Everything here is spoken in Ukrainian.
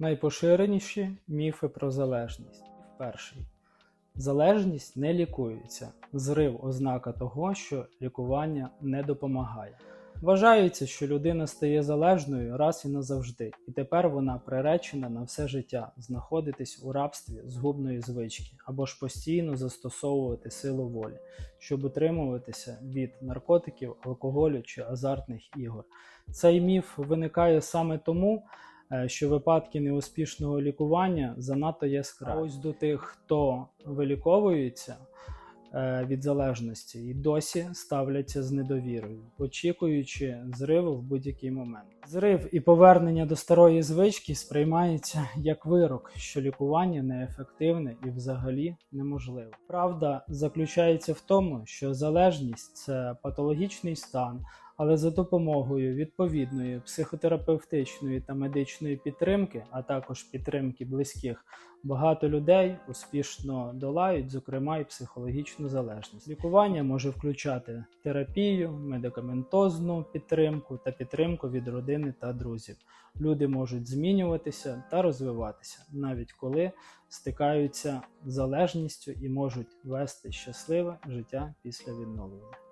Найпоширеніші міфи про залежність. Перший. Залежність не лікується. Зрив ознака того, що лікування не допомагає. Вважається, що людина стає залежною раз і назавжди, і тепер вона приречена на все життя знаходитись у рабстві згубної звички або ж постійно застосовувати силу волі, щоб утримуватися від наркотиків, алкоголю чи азартних ігор. Цей міф виникає саме тому, що випадки неуспішного лікування занадто яскраві. Ось до тих, хто виліковується е, від залежності, і досі ставляться з недовірою, очікуючи зриву в будь-який момент. Зрив і повернення до старої звички сприймається як вирок, що лікування неефективне і взагалі неможливе. Правда заключається в тому, що залежність це патологічний стан, але за допомогою відповідної психотерапевтичної та медичної підтримки, а також підтримки близьких, багато людей успішно долають, зокрема і психологічну залежність. Лікування може включати терапію, медикаментозну підтримку та підтримку від родини та друзів. Люди можуть змінюватися та розвиватися, навіть коли стикаються з залежністю і можуть вести щасливе життя після відновлення.